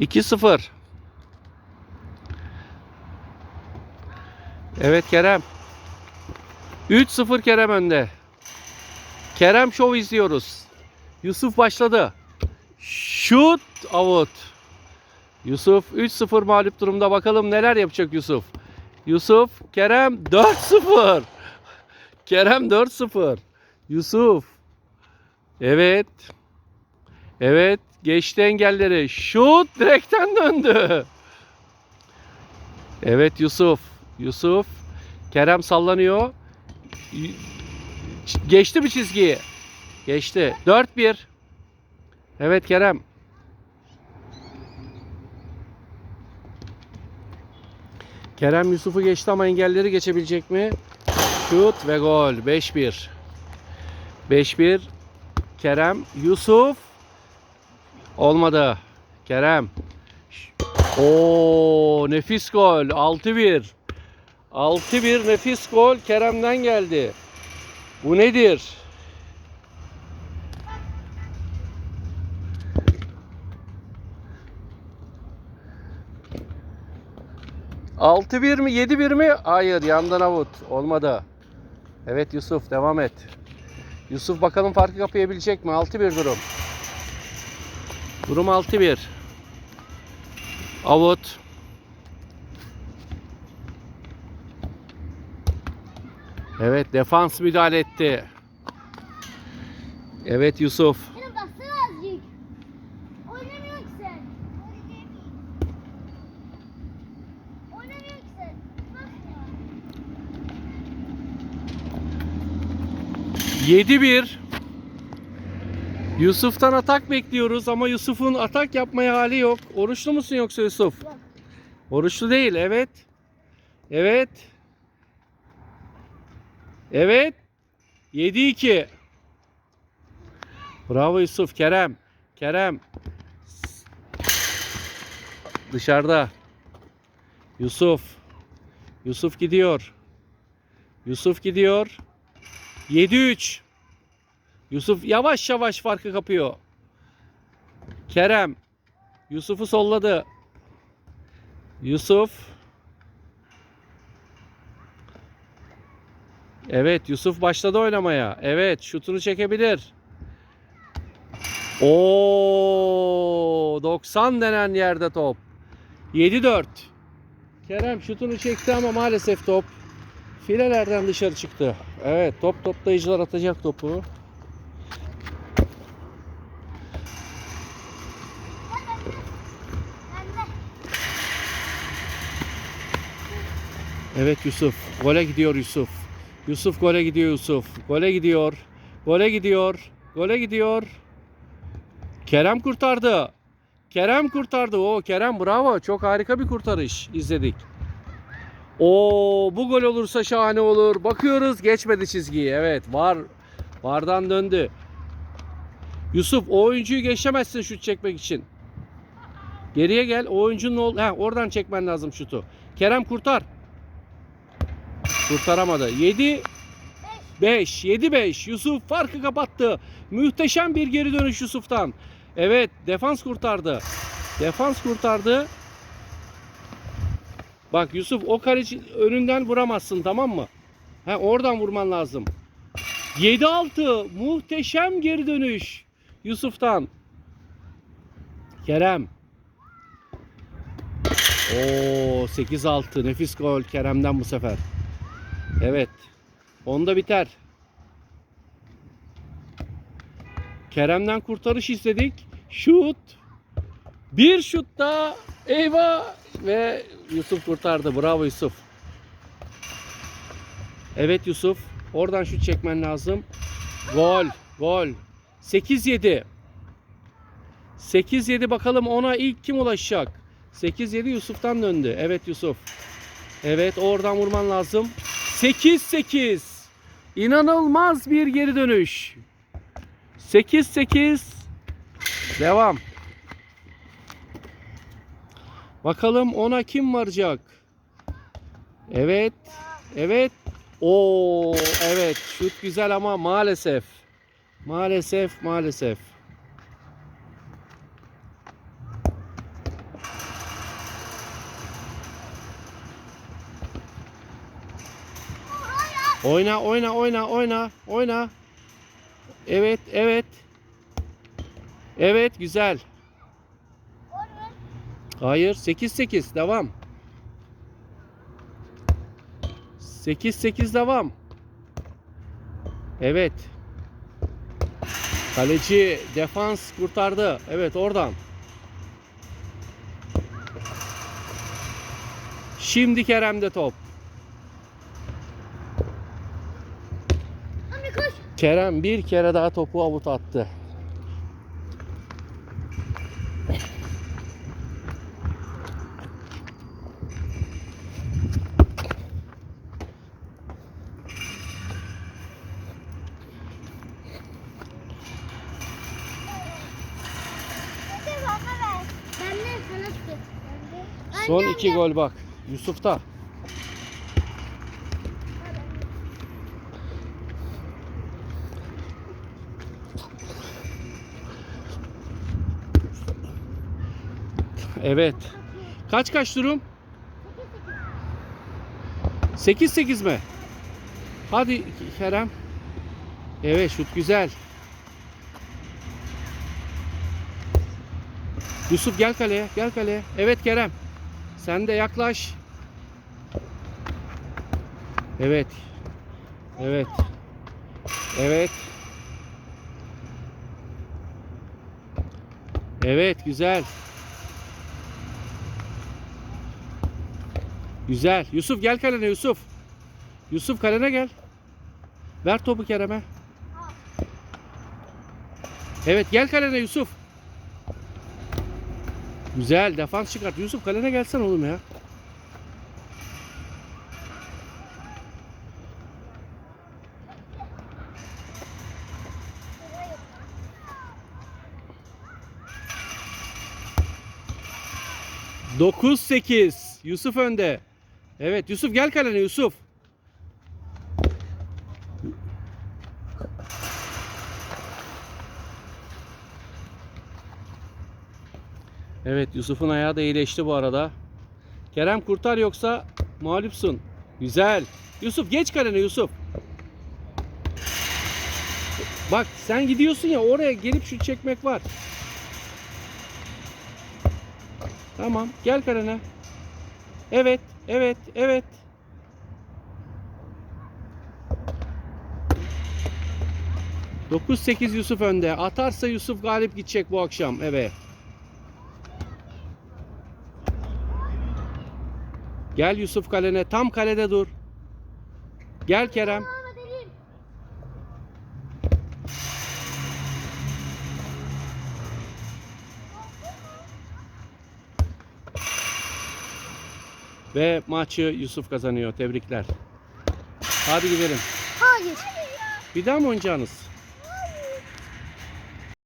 2-0. Evet Kerem. 3-0 Kerem önde. Kerem Show izliyoruz. Yusuf başladı. Şut out. Yusuf 3-0 mağlup durumda. Bakalım neler yapacak Yusuf. Yusuf, Kerem 4-0. Kerem 4-0. Yusuf. Evet. Evet. Geçti engelleri. Şut direkten döndü. Evet Yusuf. Yusuf. Kerem sallanıyor. Geçti mi çizgiyi? Geçti. 4-1. Evet Kerem. Kerem Yusuf'u geçti ama engelleri geçebilecek mi? Şut ve gol. 5-1. 5-1. Kerem, Yusuf. Olmadı. Kerem. Oo nefis gol. 6-1. 6-1 nefis gol Kerem'den geldi. Bu nedir? Altı bir mi? Yedi bir mi? Hayır yandan avut. Olmadı. Evet Yusuf devam et. Yusuf bakalım farkı kapayabilecek mi? 6-1 durum. Durum 6-1. Avut. Evet defans müdahale etti. Evet Yusuf. Benim baksana azıcık. Oynamıyor ki sen. Oynamıyor ki sen. Bak ya. 7-1. Yusuf'tan atak bekliyoruz ama Yusuf'un atak yapmaya hali yok. Oruçlu musun yoksa Yusuf? Yok. Oruçlu değil. Evet. Evet. Evet. 7-2. Bravo Yusuf. Kerem. Kerem. Dışarıda. Yusuf. Yusuf gidiyor. Yusuf gidiyor. 7-3. Yusuf yavaş yavaş farkı kapıyor. Kerem. Yusuf'u solladı. Yusuf. Evet Yusuf başladı oynamaya. Evet şutunu çekebilir. Oo 90 denen yerde top. 7-4. Kerem şutunu çekti ama maalesef top filelerden dışarı çıktı. Evet top toplayıcılar atacak topu. Evet Yusuf. Gole gidiyor Yusuf. Yusuf gole gidiyor Yusuf. Gole gidiyor. Gole gidiyor. Gole gidiyor. Kerem kurtardı. Kerem kurtardı. O Kerem bravo. Çok harika bir kurtarış izledik. O bu gol olursa şahane olur. Bakıyoruz geçmedi çizgiyi. Evet var. Vardan döndü. Yusuf o oyuncuyu geçemezsin şut çekmek için. Geriye gel. O oyuncunun ol ha, oradan çekmen lazım şutu. Kerem kurtar. Kurtaramadı. 7 5 7 5 Yusuf farkı kapattı. Muhteşem bir geri dönüş Yusuf'tan. Evet, defans kurtardı. Defans kurtardı. Bak Yusuf o kaleci önünden vuramazsın tamam mı? Ha oradan vurman lazım. 7-6 muhteşem geri dönüş Yusuf'tan. Kerem. Oo 8-6 nefis gol Kerem'den bu sefer. Evet. Onda biter. Kerem'den kurtarış istedik. Şut. Bir şut daha. Eyvah. Ve Yusuf kurtardı. Bravo Yusuf. Evet Yusuf. Oradan şut çekmen lazım. Gol. Gol. 8-7. 8-7 bakalım ona ilk kim ulaşacak? 8-7 Yusuf'tan döndü. Evet Yusuf. Evet oradan vurman lazım. 8-8. İnanılmaz bir geri dönüş. 8-8. Devam. Bakalım ona kim varacak? Evet. Evet. Oo, evet. Şut güzel ama maalesef. Maalesef, maalesef. Oyna oyna oyna oyna oyna. Evet evet. Evet güzel. Hayır 8-8 devam. 8-8 devam. Evet. Kaleci defans kurtardı. Evet oradan. Şimdi Kerem'de top. Kerem bir kere daha topu avut attı. Son iki gol bak. Yusuf'ta. Evet. Kaç kaç durum? 8-8 mi? Hadi Kerem. Evet şut güzel. Yusuf gel kaleye, gel kaleye. Evet Kerem. Sen de yaklaş. Evet. Evet. Evet. Evet, güzel. Güzel. Yusuf gel kalene Yusuf. Yusuf kalene gel. Ver topu Kerem'e. Evet gel kalene Yusuf. Güzel defans çıkart. Yusuf kalene gelsen oğlum ya. Dokuz sekiz. Yusuf önde. Evet Yusuf gel kalene Yusuf. Evet Yusuf'un ayağı da iyileşti bu arada. Kerem kurtar yoksa mağlupsun. Güzel. Yusuf geç kalene Yusuf. Bak sen gidiyorsun ya oraya gelip şut çekmek var. Tamam gel kalene. Evet evet evet. Dokuz sekiz Yusuf önde. Atarsa Yusuf galip gidecek bu akşam eve. Gel Yusuf kalene. Tam kalede dur. Gel Kerem. Ve maçı Yusuf kazanıyor. Tebrikler. Hadi gidelim. Hayır. Bir daha mı oynayacaksınız?